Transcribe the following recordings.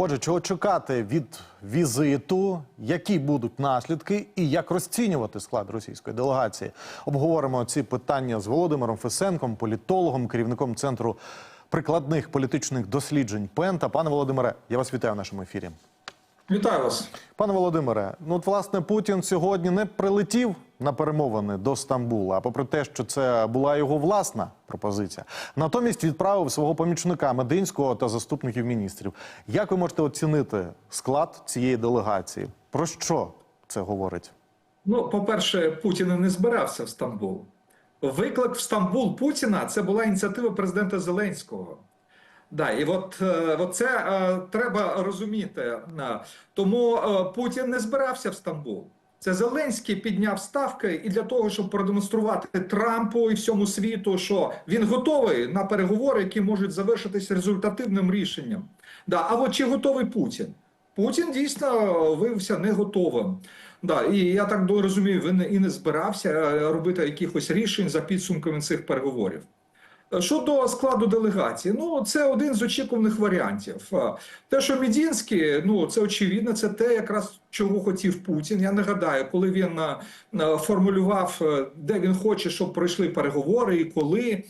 Отже, чого чекати від візиту, які будуть наслідки і як розцінювати склад російської делегації? Обговоримо ці питання з Володимиром Фесенком, політологом, керівником центру прикладних політичних досліджень Пента. Пане Володимире, я вас вітаю в нашому ефірі. Вітаю вас. Пане Володимире, ну от власне Путін сьогодні не прилетів на перемовини до Стамбула, а попри те, що це була його власна пропозиція, натомість відправив свого помічника Мединського та заступників міністрів. Як ви можете оцінити склад цієї делегації? Про що це говорить? Ну, по-перше, Путін не збирався в Стамбул. Виклик в Стамбул Путіна це була ініціатива президента Зеленського. Да, і от, е, от це е, треба розуміти. Е, Тому Путін не збирався в Стамбул. Це Зеленський підняв ставки і для того, щоб продемонструвати Трампу і всьому світу, що він готовий на переговори, які можуть завершитись результативним рішенням. Да, а от чи готовий Путін? Путін дійсно виявився не готовим. Да, і я так розумію, він і не збирався е, робити якихось рішень за підсумками цих переговорів. Щодо складу делегації, ну це один з очікуваних варіантів. Те, що Мідінський, ну це очевидно, це те, якраз чого хотів Путін. Я нагадаю, коли він е, формулював, е, де він хоче, щоб пройшли переговори, і коли е,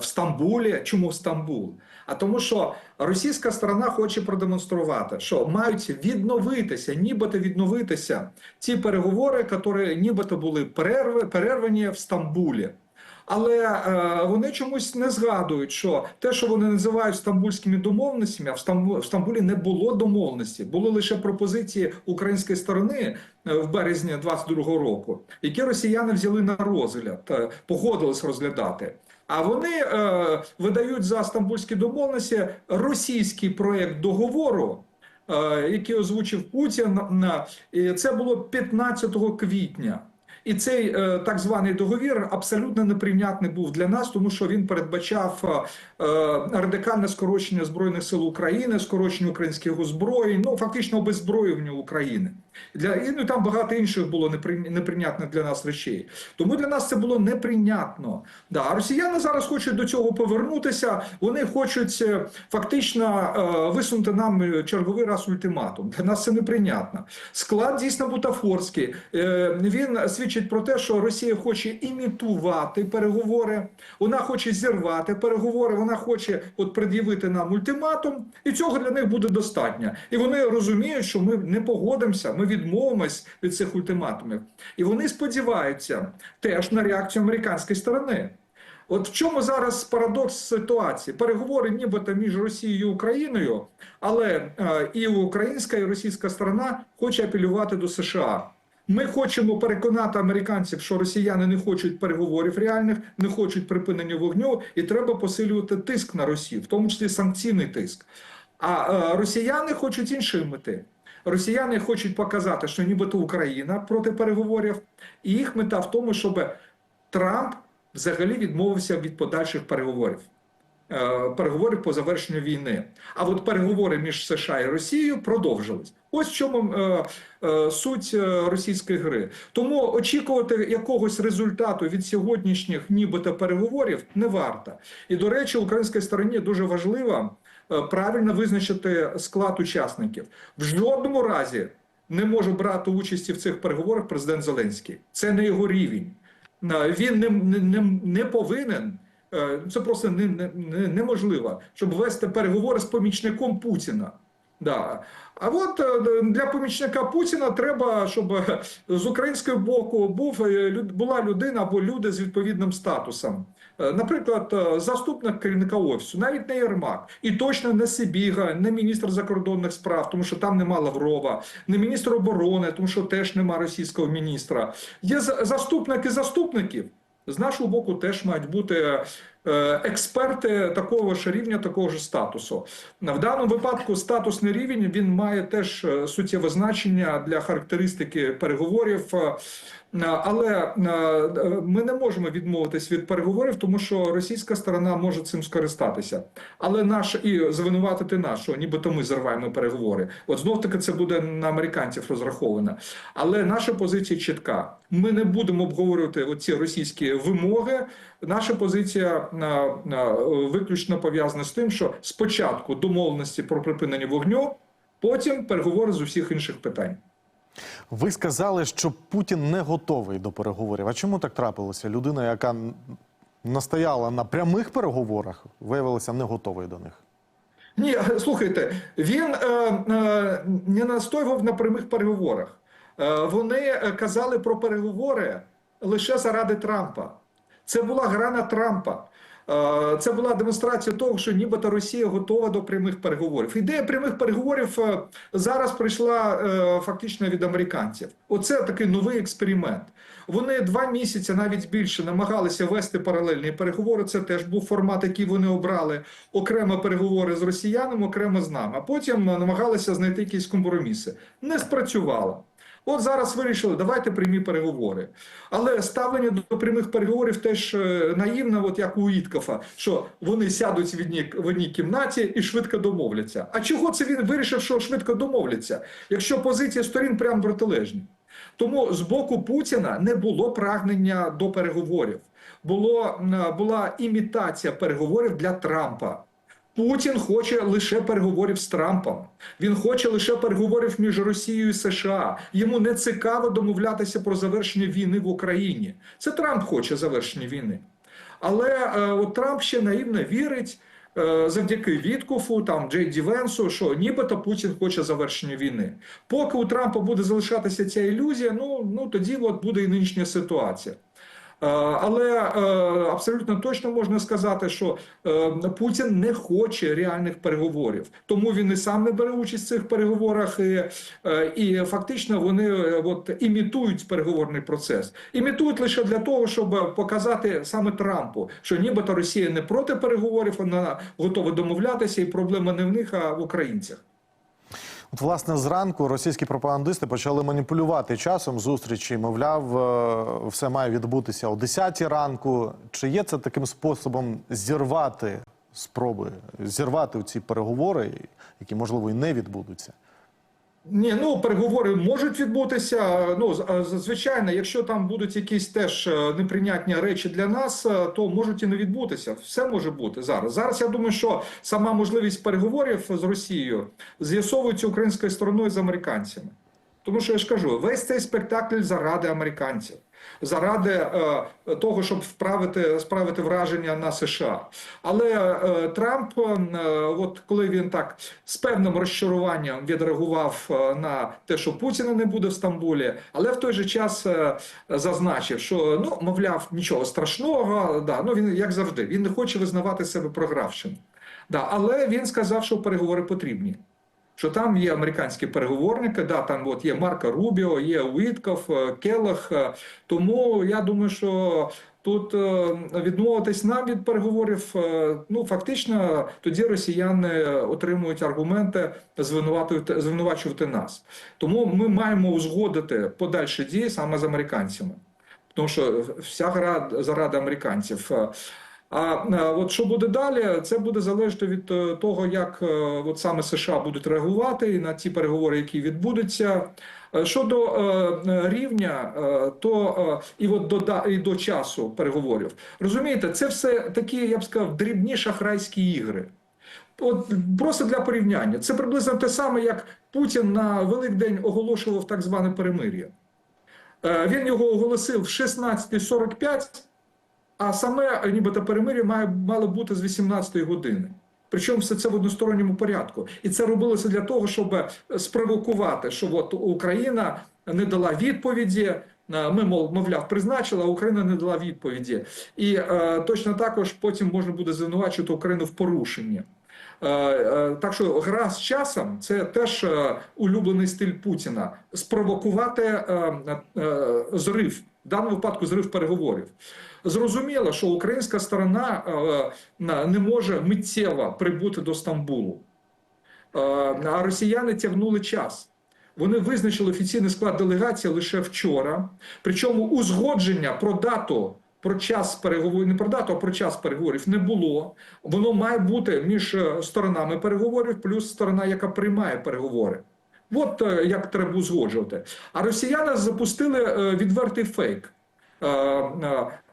в Стамбулі. Чому в Стамбул? А тому, що російська сторона хоче продемонструвати, що мають відновитися, нібито відновитися ті переговори, які нібито були перервані в Стамбулі. Але е, вони чомусь не згадують, що те, що вони називають стамбульськими домовленостями, в, Стамбу, в Стамбулі не було домовленості, були лише пропозиції української сторони е, в березні 22-го року, які росіяни взяли на розгляд, е, погодились розглядати. А вони е, видають за стамбульські домовленості російський проект договору. е, Який озвучив Путін, і це було 15 квітня. І цей е, так званий договір абсолютно неприйнятний був для нас, тому що він передбачав е, радикальне скорочення збройних сил України, скорочення українських озброєнь, ну фактично обезброєння України. Для і ну, там багато інших було непри- неприйнятних для нас речей. Тому для нас це було неприйнятно. Да, росіяни зараз хочуть до цього повернутися. Вони хочуть е, фактично е, висунути нам е, черговий раз ультиматум. Для нас це неприйнятно. Склад дійсно бутафорський. Е, Він свідчить про те, що Росія хоче імітувати переговори, вона хоче зірвати переговори, вона хоче от пред'явити нам ультиматум, і цього для них буде достатньо. І вони розуміють, що ми не погодимося, ми відмовимось від цих ультиматумів. І вони сподіваються теж на реакцію американської сторони. От в чому зараз парадокс ситуації? Переговори нібито між Росією і Україною, але е, і українська, і російська сторона хоче апелювати до США. Ми хочемо переконати американців, що росіяни не хочуть переговорів реальних, не хочуть припинення вогню, і треба посилювати тиск на Росію, в тому числі санкційний тиск. А е, росіяни хочуть іншої мети. Росіяни хочуть показати, що нібито Україна проти переговорів, і їх мета в тому, щоб Трамп взагалі відмовився від подальших переговорів. Е, Переговорів по завершенню війни. А от переговори між США і Росією продовжились. Ось в чому е, е, суть е, російської гри. Тому очікувати якогось результату від сьогоднішніх, нібито переговорів, не варто. І до речі, українській стороні дуже важливо правильно визначити склад учасників. В жодному разі не може брати участі в цих переговорах президент Зеленський. Це не його рівень. Е, Він не, не, не, не повинен. е, Це просто не, не, не- неможливо, щоб вести переговори з помічником Путіна. Да. А от е, для помічника Путіна треба, щоб е, з українського боку був е, була людина або люди з відповідним статусом. Е, Наприклад, е, заступник керівника офісу, навіть не Єрмак, і точно не Сибіга, не міністр закордонних справ, тому що там нема Лаврова, не міністр оборони, тому що теж нема російського міністра. Є заступники заступників. З нашого боку теж мають бути е, експерти такого ж рівня, такого ж статусу. В даному випадку статусний рівень він має теж суттєве значення для характеристики переговорів. Е, Але е, ми не можемо відмовитись від переговорів, тому що російська сторона може цим скористатися. Але наш і звинуватити нас, що нібито ми зриваємо переговори. От знов таки це буде на американців розраховано. Але наша позиція чітка. Ми не будемо обговорювати оці російські вимоги. Наша позиція е, виключно пов'язане з тим, що спочатку домовленості про припинення вогню, потім переговори з усіх інших питань. Ви сказали, що Путін не готовий до переговорів. А чому так трапилося? Людина, яка настояла на прямих переговорах, виявилася не готовою до них. Ні, слухайте, він е, е, не настоював на прямих переговорах. Е, вони е, казали про переговори лише заради Трампа. Це була гра на Трампа. Це була демонстрація того, що нібито Росія готова до прямих переговорів. Ідея прямих переговорів е, зараз прийшла е, фактично від американців. Оце такий новий експеримент. Вони два місяці, навіть більше, намагалися вести паралельні переговори. Це теж був формат, який вони обрали. Окремо переговори з росіянами, окремо з нами. А потім намагалися знайти якісь компроміси. Не спрацювало. От зараз вирішили, давайте прямі переговори. Але ставлення до прямих переговорів теж е, наївне, от як у Іткофа, що вони сядуть в одній, в одній кімнаті і швидко домовляться. А чого це він вирішив, що швидко домовляться, якщо позиції сторін прямо протилежні? Тому з боку Путіна не було прагнення до переговорів. Було, була імітація переговорів для Трампа. Путін хоче лише переговорів з Трампом. Він хоче лише переговорів між Росією і США. Йому не цікаво домовлятися про завершення війни в Україні. Це Трамп хоче завершення війни. Але е, от Трамп ще наївно вірить е, завдяки Віткофу, там Джей Ді Венсу, що нібито Путін хоче завершення війни. Поки у Трампа буде залишатися ця ілюзія, ну, ну тоді от буде і нинішня ситуація. Е, Але е, абсолютно точно можна сказати, що е, Путін не хоче реальних переговорів, тому він і сам не бере участь в цих переговорах, і, і фактично вони от імітують переговорний процес. Імітують лише для того, щоб показати саме Трампу, що нібито Росія не проти переговорів, вона готова домовлятися, і проблема не в них, а в українцях. От, власне, зранку російські пропагандисти почали маніпулювати часом зустрічі. Мовляв, е, все має відбутися о 10 ранку. Чи є це таким способом зірвати спроби, зірвати ці переговори, які можливо і не відбудуться? Ні, ну переговори можуть відбутися. Ну з- звичайно, якщо там будуть якісь теж е, неприйнятні речі для нас, е, то можуть і не відбутися. Все може бути зараз. Зараз я думаю, що сама можливість переговорів з Росією з'ясовується українською стороною з американцями. Тому що я ж кажу, весь цей спектакль заради американців, заради е, того, щоб вправити справити враження на США. Але е, Трамп, е, от коли він так з певним розчаруванням відреагував е, на те, що Путіна не буде в Стамбулі, але в той же час е, зазначив, що ну мовляв, нічого страшного, да, ну він як завжди, він не хоче визнавати себе програвшим. Да, але він сказав, що переговори потрібні що там є американські переговорники, да, там от є Марко Рубіо, є Уітков, е, Келлах. е, Тому я думаю, що тут е, відмовитись нам від переговорів, ну фактично тоді росіяни отримують аргументи звинуватувати, звинувачувати нас. Тому ми маємо узгодити подальші дії саме з американцями. Тому що вся гра заради американців. А е, от що буде далі, це буде залежати від е, того, як е, от саме США будуть реагувати на ті переговори, які відбудуться. Щодо е, рівня, е, то е, і от до і до часу переговорів, розумієте, це все такі, я б сказав, дрібні шахрайські ігри. От просто для порівняння, це приблизно те саме, як Путін на Великдень оголошував так зване перемир'я. Е, Він його оголосив в 16.45, а саме нібито перемир'я має мало бути з 18-ї години. Причому все це в односторонньому порядку. І це робилося для того, щоб спровокувати, що от Україна не дала відповіді. е, Ми, мов, мовляв, призначили, а Україна не дала відповіді. І е, точно також потім можна буде звинувачувати Україну в порушенні. Е, е, Так що гра з часом це теж е, улюблений стиль Путіна спровокувати зрив, в даному випадку зрив переговорів. Зрозуміло, що українська сторона не може миттєво прибути до Стамбулу, а росіяни тягнули час. Вони визначили офіційний склад делегації лише вчора. Причому узгодження про дату, про час переговорів, не про дату, а про час переговорів не було. Воно має бути між е, сторонами переговорів, плюс сторона, яка приймає переговори. От е, як треба узгоджувати. А росіяни запустили е, відвертий фейк.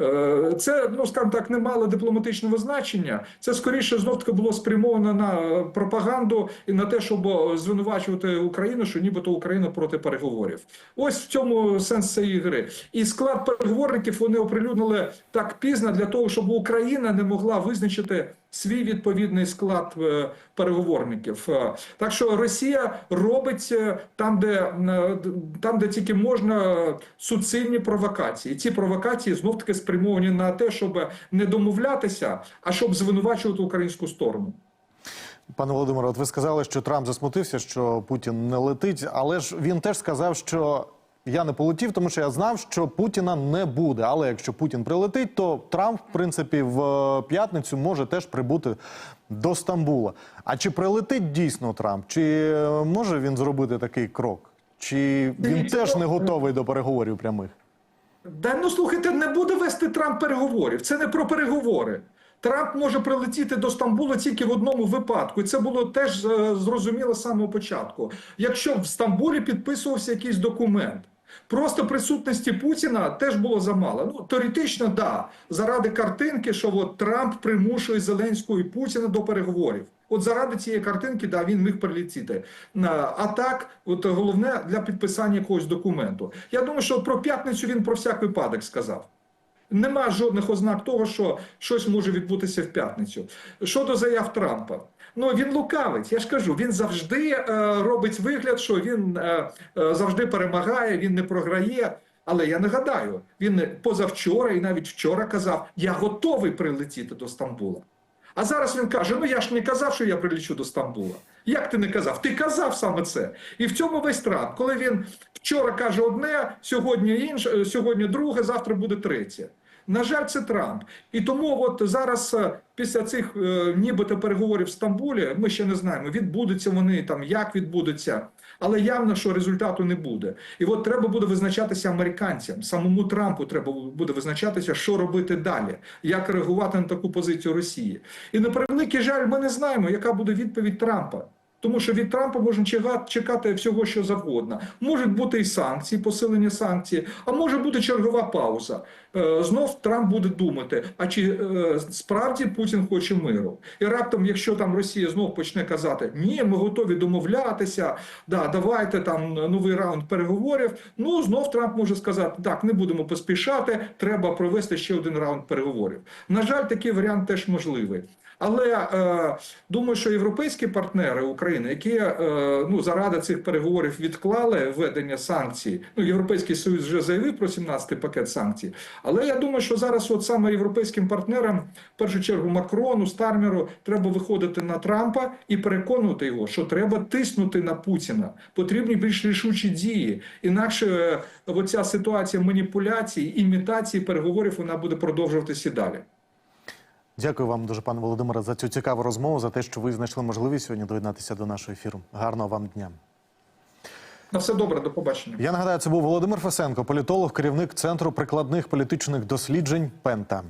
Е, Це, ну скажімо так, не мало дипломатичного значення. Це скоріше знов таки було спрямовано на пропаганду і на те, щоб звинувачувати Україну, що нібито Україна проти переговорів. Ось в цьому сенс цієї гри. І склад переговорників вони оприлюднили так пізно для того, щоб Україна не могла визначити свій відповідний склад е, переговорників. Е, Так що Росія робить е, там, де там, де тільки можна суцільні провокації. Ці провокації знов таки спрямовані на те, щоб не домовлятися, а щоб звинувачувати українську сторону. Пане Володимире, от ви сказали, що Трамп засмутився, що Путін не летить, але ж він теж сказав, що я не полетів, тому що я знав, що Путіна не буде. Але якщо Путін прилетить, то Трамп, в принципі, в е, п'ятницю може теж прибути до Стамбула. А чи прилетить дійсно Трамп? Чи е, може він зробити такий крок? Чи він теж не ну, готовий до переговорів прямих? Да ну слухайте, не буде вести Трамп переговорів. Це не про переговори. Трамп може прилетіти до Стамбула тільки в одному випадку, і це було теж е, зрозуміло з самого початку. Якщо в Стамбулі підписувався якийсь документ. Просто присутності Путіна теж було замало. Ну теоретично, да, заради картинки, що от Трамп примушує Зеленського і Путіна до переговорів. От заради цієї картинки, да, він міг прилетіти. А так, от головне для підписання якогось документу. Я думаю, що про п'ятницю він про всяк випадок сказав. Нема жодних ознак того, що щось може відбутися в п'ятницю. Щодо заяв Трампа, ну він лукавить. Я ж кажу, він завжди е, робить вигляд, що він е, е, завжди перемагає, він не програє. Але я нагадаю, він позавчора і навіть вчора казав: я готовий прилетіти до Стамбула. А зараз він каже: ну я ж не казав, що я прилічу до Стамбула. Як ти не казав? Ти казав саме це. І в цьому весь Трамп. Коли він вчора каже одне, сьогодні інше, сьогодні друге, завтра буде третє. На жаль, це Трамп. І тому от зараз е, після цих е, нібито переговорів в Стамбулі, ми ще не знаємо, відбудуться вони там, як відбудуться. Але явно, що результату не буде. І от треба буде визначатися американцям. Самому Трампу треба буде визначатися, що робити далі, як реагувати на таку позицію Росії. І на превеликий жаль, ми не знаємо, яка буде відповідь Трампа. Тому що від Трампа можна чекати всього, що завгодно. Можуть бути і санкції, посилення санкцій, а може бути чергова пауза. Е, Знов Трамп буде думати, а чи е, справді Путін хоче миру? І раптом, якщо там Росія знов почне казати, ні, ми готові домовлятися, да, давайте там новий раунд переговорів. Ну знов Трамп може сказати, так, не будемо поспішати, треба провести ще один раунд переговорів. На жаль, такий варіант теж можливий. Але е, думаю, що європейські партнери України, які е, ну заради цих переговорів відклали введення санкцій, ну європейський союз вже заявив про 17-й пакет санкцій. Але я думаю, що зараз, от саме європейським партнерам, в першу чергу Макрону, Стармеру, треба виходити на Трампа і переконувати його, що треба тиснути на Путіна. Потрібні більш рішучі дії. Інакше е, оця ситуація маніпуляцій, імітації переговорів вона буде продовжуватися і далі. Дякую вам дуже, пане Володимире, за цю цікаву розмову, за те, що ви знайшли можливість сьогодні доєднатися до нашого ефіру. Гарного вам дня. На все добре, до побачення. Я нагадаю, це був Володимир Фесенко, політолог, керівник центру прикладних політичних досліджень Пента.